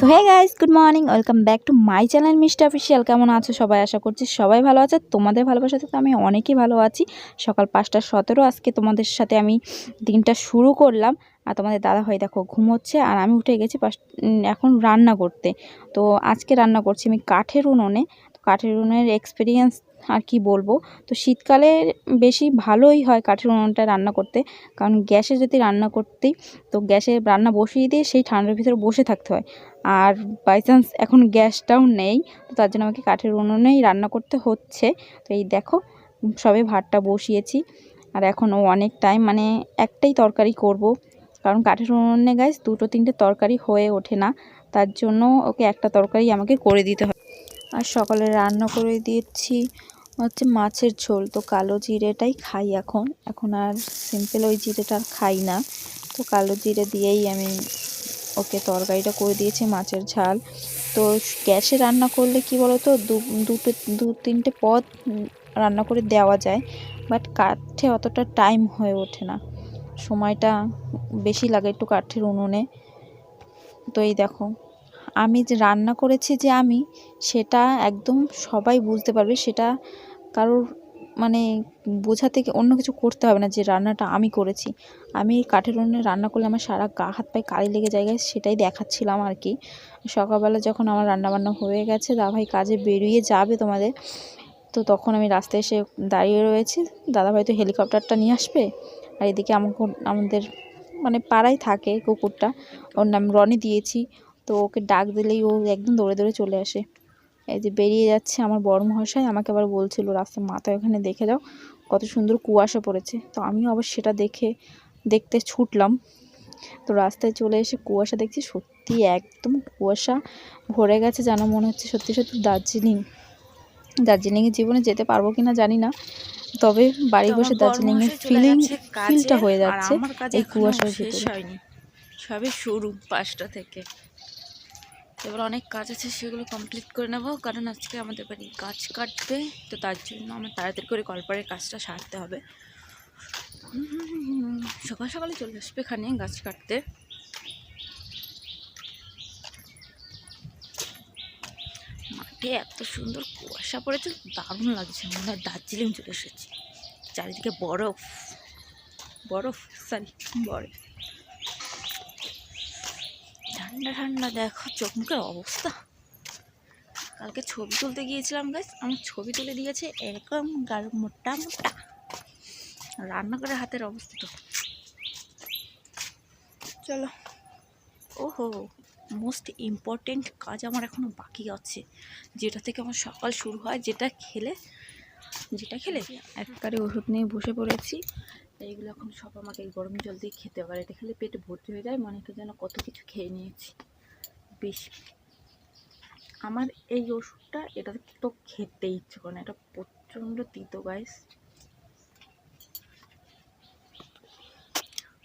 So hey guys good morning welcome back to my channel mister official কেমন আছো সবাই? আশা করছি সবাই ভালো আছে। তোমাদের ভালোবাসাতে তো আমি অনেকই ভালো আছি। সকাল পাঁচটা সতেরো, আজকে তোমাদের সাথে আমি দিনটা শুরু করলাম। আর তোমাদের দাদা ভাই দেখো ঘুমোচ্ছে আর আমি উঠে গেছি এখন রান্না করতে। তো আজকে রান্না করছি আমি কাঠের উনুনে। কাঠের উনুনের এক্সপিরিয়েন্স আর কি বলব? তো শীতকালে বেশি ভালোই হয় কাঠের উনুনটা রান্না করতে। কারণ গ্যাসে যদি রান্না করতেই তো গ্যাসে রান্না বসিয়ে দিয়ে সেই ঠান্ডার ভিতরে বসে থাকতে হয়। আর বাই চান্স এখন গ্যাসটাও নেই, তো তার জন্য আমাকে কাঠের উনুনেই রান্না করতে হচ্ছে। তো এই দেখো, সবে ভাতটা বসিয়েছি। আর এখনও অনেক টাইম মানে একটাই তরকারি করব। কারণ কাঠের উনুনে গাইস দুটো তিনটে তরকারি হয়ে ওঠে না। তার জন্য ওকে একটা তরকারি আমাকে করে দিতে হয়। আর সকালে রান্না করে দিয়েছি হচ্ছে মাছের ঝোল। তো কালো জিরেটাই খাই এখন। এখন আর সিম্পল ওই জিরেটা খাই না। তো কালো জিরে দিয়েই আমি ওকে তরকারিটা করে দিয়েছি, মাছের ঝাল। তো গ্যাসে রান্না করলে কি বলতো, দু, দুটো, দু, তিনটে পদ রান্না করে দেওয়া যায়। বাট কাঠে অতটা টাইম হয়ে ওঠে না। সময়টা বেশি লাগে একটু কাঠের উনুনে। তো এই দেখো। আমি যে রান্না করেছি যে আমি সেটা একদম সবাই বুঝতে পারবে সেটা কারোর মানে বোঝা থেকে অন্য কিছু করতে হবে না যে রান্নাটা আমি করেছি। আমি কাঠের উনুনে রান্না করলে আমার সারা গা হাত পায়ে কালি লেগে যায় guys, সেটাই দেখাচ্ছিলাম আর কি। সকালবেলা যখন আমার রান্নাবান্না হয়ে গেছে দাদাভাই কাজে বেরিয়ে যাবে তোমাদের তো তখন আমি রাস্তায় এসে দাঁড়িয়ে রয়েছি। দাদাভাই তো হেলিকপ্টারটা নিয়ে আসবে আর এদিকে আমাকে আমাদের মানে পাড়ায় থাকে কুকুরটা ওর নাম রনি দিয়েছি। তো ওকে ডাক দিলেই ও একদম দৌড়ে দৌড়ে চলে আসে। এই যে বেরিয়ে যাচ্ছে আমার বড় মহাশয় আমাকে আবার বলছিল রাস্তার মাথায় ওখানে দেখে যাও কত সুন্দর কুয়াশা পড়েছে। তো আমিও আবার সেটা দেখে দেখতে ছুটলাম। তো রাস্তায় চলে এসে কুয়াশা দেখছি সত্যি একদম কুয়াশা ভরে গেছে যেন মনে হচ্ছে সত্যি সত্যি দার্জিলিং। দার্জিলিংয়ে জীবনে যেতে পারব কিনা জানি না তবে বাড়ি বসে দার্জিলিংয়ের ফিলিং ফিলটা হয়ে যাচ্ছে এই কুয়াশার ভিতরে। হয়নি। সবে শুরু পাঁচটা থেকে। এবার অনেক কাজ আছে, সেগুলো কমপ্লিট করে নেব। কারণ আজকে আমাদের বাড়ি গাছ কাটবে, তো তার জন্য আমার তাড়াতাড়ি করে কলপারের কাজটা সারতে হবে। সকাল সকালে চলে আসবে এখানে গাছ কাটতে। মাঠে এত সুন্দর কুয়াশা পড়েছে, দারুণ লাগছে, মনে হয় দার্জিলিং চলে এসেছি। চারিদিকে বরফ বরফ সরি বরফ। ঠান্ডা ঠান্ডা দেখো চোখ মুখের অবস্থা। কালকে ছবি তুলতে গিয়েছিলাম গাছ আমার ছবি তুলে দিয়েছে এরকম গাল মোটা মোটা। রান্নাঘরের হাতের অবস্থা তো। চলো। ওহো মোস্ট ইম্পর্টেন্ট কাজ আমার এখনও বাকি আছে। যেটা থেকে আমার সকাল শুরু হয় যেটা খেলে যেটা খেলে একবারে ওষুধ নিয়ে বসে পড়েছি। এইগুলো এখন সব আমাকে গরম জল দিয়ে খেতে পারে। এটা খেলে পেটে ভর্তি হয়ে যায়, মনে হচ্ছে যেন কত কিছু খেয়ে নিয়েছি। বেশ। আমার এই ওষুধটা, এটা তো খেতে ইচ্ছে করে না, এটা প্রচণ্ড তিতো গাইস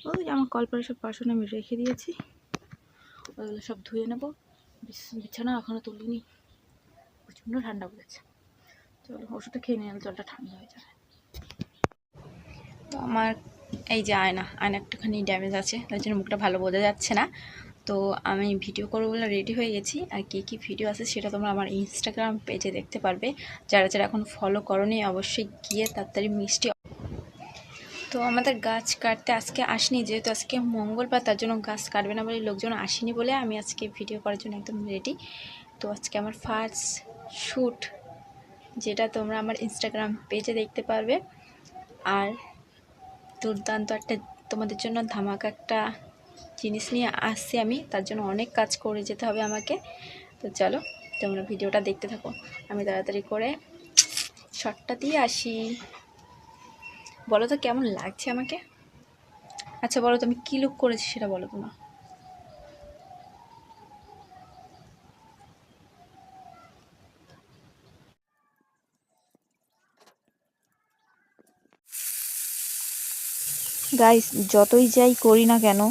ওই আমার কলপারে সব বাসন আমি রেখে দিয়েছি। ওইগুলো সব ধুয়ে নেব। বিছ- বিছানা এখনও তুলিনি। প্রচণ্ড ঠান্ডা পড়েছে। চলো, ওষুধটা খেয়ে নিয়ে জলটা ঠান্ডা হয়ে যাবে। তো আমার এই যে আয়না আয়না একটুখানি ড্যামেজ আছে, তার জন্য মুখটা ভালো বোঝা যাচ্ছে না। তো আমি ভিডিও করব বলে রেডি হয়ে গেছি। আর কী কী ভিডিও আছে সেটা তোমরা আমার ইনস্টাগ্রাম পেজে দেখতে পারবে। যারা যারা এখন ফলো করনি, অবশ্যই গিয়ে তাড়াতাড়ি মিষ্টি তো আমাদের গাছ কাটতে আজকে আসেনি, যেহেতু আজকে মঙ্গলবার, তার জন্য গাছ কাটবে না বলে লোকজন আসেনি বলে আমি আজকে ভিডিও করার জন্য একদম রেডি তো আজকে আমার ফার্স্ট শ্যুট যেটা তোমরা আমার ইনস্টাগ্রাম পেজে দেখতে পারবে। আর দুর্দান্ত একটা তোমাদের জন্য ধামাকা একটা জিনিস নিয়ে আসছি আমি। তার জন্য অনেক কাজ করে যেতে হবে আমাকে। তো চলো, তোমরা ভিডিওটা দেখতে থাকো। আমি তাড়াতাড়ি করে শটটা দিয়ে আসি। বলো তো কেমন লাগছে আমাকে? আচ্ছা বলো তো আমি কী লুক করেছি সেটা বলো তোমার গাইস যতই যাই করি না কেন,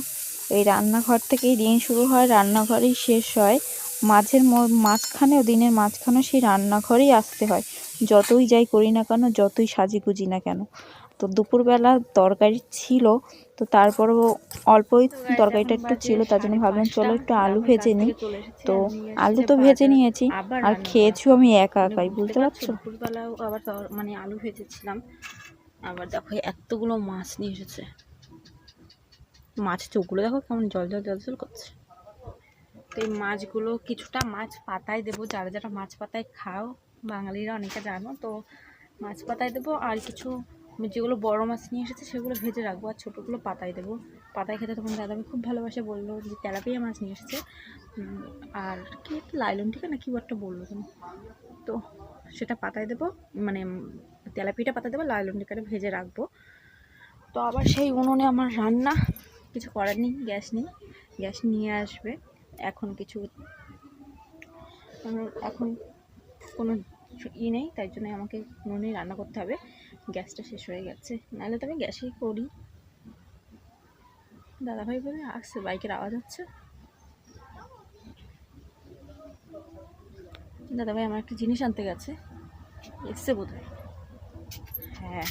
এই রান্নাঘর থেকেই দিন শুরু হয়, রান্নাঘরেই শেষ হয়। মাঝের মাঝখানেও, দিনের মাঝখানেও সেই রান্নাঘরেই আসতে হয়। যতই যাই করি না কেন, যতই সাজি গুজি না কেন। তো দুপুরবেলা তরকারি ছিল, তো তারপরও অল্পই তরকারিটা একটু ছিল, তার জন্য ভাবলাম চলো একটু আলু ভেজে নিই। তো আলু তো ভেজে নিয়েছি, আর খেয়েছিও আমি একা একাই, বুঝতে পারছ? দুপুরবেলাও আবার মানে আলু ভেজেছিলাম। আবার দেখো এতগুলো মাছ নিয়ে এসেছে। মাছ চোখগুলো দেখো কেমন জল জল জল জল করছে। তো এই মাছগুলো কিছুটা মাছ পাতায় দেবো, যারা যারা মাছ পাতায় খাও, বাঙালিরা অনেকে জানো, তো মাছ পাতায় দেবো আর কিছু যেগুলো বড় মাছ নিয়ে এসেছে সেগুলো ভেজে রাখব আর ছোটোগুলো পাতায় দেবো। পাতায় খেতে তখন দাদা আমি খুব ভালোবাসে, বলল যে তেলাপিয়া মাছ নিয়ে এসেছে। আর কি, লাইলন ঠিক না কি একটা বলল তুমি? তো সেটা পাতায় দেবো মানে তেলাপিটা পাতা দেবো লাইলন টিকাটা ভেজে রাখব। তো আবার সেই উনুনে আমার রান্না, কিছু করার নেই, গ্যাস নেই, গ্যাস নিয়ে আসবে। এখন কিছু এখন কোনো ই নেই, তাই জন্য আমাকে উনুনেই রান্না করতে হবে। গ্যাসটা শেষ হয়ে গেছে, নাহলে তো আমি গ্যাসেই করি। দাদাভাই বলে, আসছে, বাইকের আওয়াজ হচ্ছে। দাদাভাই, আমার একটা জিনিস আনতে গেছে, এসছে বোধ হয় হ্যাঁ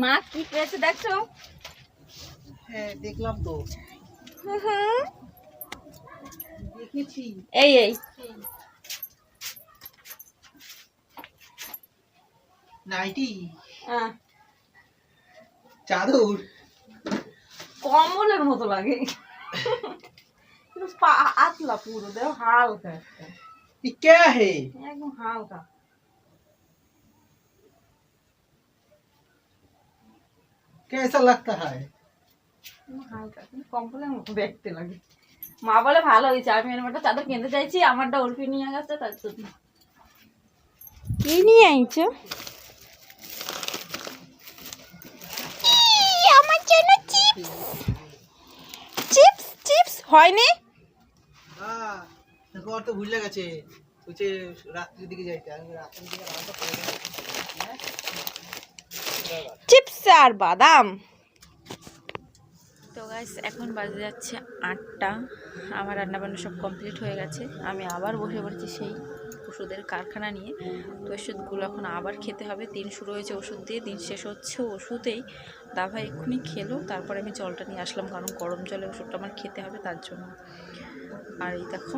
মা কি পেয়েছে দেখছ হ্যাঁ দেখলাম তো দেখেছি এই এই নাইটি আহ, চাদর কম্বলের মতো লাগে কিন্তু পা- আতলা পুরো দেখো হালকা একটা ये क्या है একদম হালকা कैसा लगता है একদম হালকা কিন্তু কম্বলের মতো দেখতে লাগে মা বলে ভালো হয়েছে আমি এরকম একটা চাদর কিনতে চাইছি আমারটা উল্পি নিয়ে গেছে তার জন্য। কি নিয়ে আইছো? আমার জন্য চিপস। চিপস চিপস হয়নি? হ্যাঁ দেখো আর তো ভুলে গেছে রাত্রির দিকে যাইতে আমি রাত্রির দিকে দেবো। চিপস আর বাদাম। তো গাইস এখন বাজে যাচ্ছে আটটা। আমার রান্নাবান্না সব কমপ্লিট হয়ে গেছে। আমি আবার বসে পড়েছি সেই ওষুধের কারখানা নিয়ে। তো ওষুধগুলো এখন আবার খেতে হবে। দিন শুরু হয়েছে ওষুধ দিয়ে, দিন শেষ হচ্ছে ওষুধেই। দাভা এক্ষুনি খেলো, তারপরে আমি জলটা নিয়ে আসলাম, কারণ গরম জলে ওষুধটা আমার খেতে হবে তার জন্য। আর এই দেখো,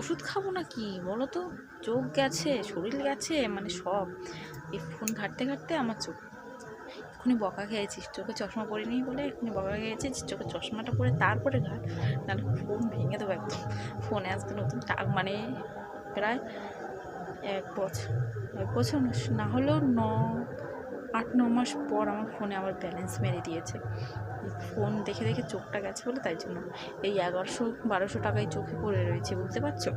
ওষুধ খাব না কি বলো তো, চোখ গেছে, শরীর গেছে মানে সব। এই ফোন ঘাটতে ঘাটতে আমার চোখ এক্ষুনি বকা খেয়েছিস চোখে চশমা পরে পরিনি বলে এক্ষুনি বকা খেয়েছিস চোখে চশমাটা পরে তারপরে ঘাট। নাহলে ফোন ভেঙে দেবো একদম। ফোনে আজকে নতুন টাক মানে প্রায় এক বছর এক বছর না- হলেও ন, আট, ন মাস পর আমার ফোনে আবার ব্যালেন্স মেরে দিয়েছে। ফোন দেখে দেখে চোখটা গেছে বলে তাই জন্য। এই এগারোশো, বারোশো টাকায় চোখে পড়ে রয়েছে, বুঝতে পারছ?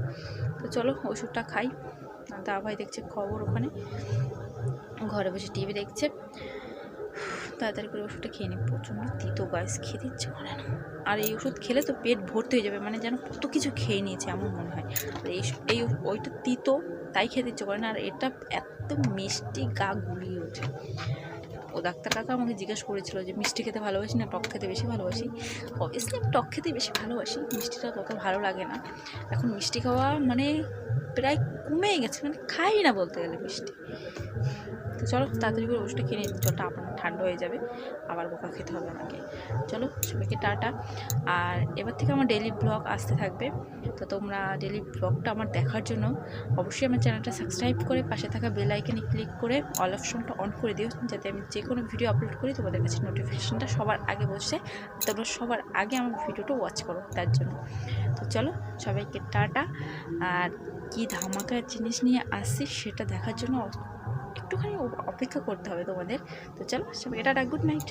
তো চলো ওষুধটা খাই। দা ভাই দেখছে খবর ওখানে। ঘরে বসে টিভি দেখছে। তাড়াতাড়ি করে ওষুধটা খেয়ে নিই। প্রচণ্ড তিতো গাছ খেতে ইচ্ছে করে না। আর এই ওষুধ খেলে তো পেট ভর্তি হয়ে যাবে মানে যেন কত কিছু খেয়ে নিয়েছে এমন মনে হয়। আর এই এই ওইটা তিতো, তাই খেতে ইচ্ছে করে না। আর এটা এত মিষ্টি গা গুলিয়ে ওঠে। ও ডাক্তার কাকা আমাকে জিজ্ঞেস করেছিল যে, মিষ্টি খেতে ভালোবাসি না, টক খেতে বেশি ভালোবাসি? অবভিয়াসলি আমি টক খেতে বেশি ভালোবাসি, মিষ্টিটা তত ভালো লাগে না। এখন মিষ্টি খাওয়া মানে প্রায় কমে গেছে মানে খাই না বলতে গেলে মিষ্টি। তো চলো, তাড়াতাড়ি করে ওষুধটা কিনে জলটা আপনার ঠান্ডা হয়ে যাবে, আবার বোকা খেতে হবে আমাকে। চলো, সবাইকে টাটা। আর এবার থেকে আমার ডেলি ব্লগ আসতে থাকবে। তো তোমরা ডেলি ব্লগটা আমার দেখার জন্য অবশ্যই আমার চ্যানেলটা সাবস্ক্রাইব করে পাশে থাকা বেল আইকনে ক্লিক করে অল অপশনটা অন করে দিও, যাতে আমি যে কোনো ভিডিও আপলোড করি, তোমাদের কাছে নোটিফিকেশানটা সবার আগে বসে তোমরা সবার আগে আমার ভিডিওটা ওয়াচ করো, তার জন্য। তো চলো, সবাইকে টাটা। আর কী ধামাকার জিনিস নিয়ে আসছি সেটা দেখার জন্য একটুখানি অপেক্ষা করতে হবে তোমাদের। তো চলো এটা টাটা গুড নাইট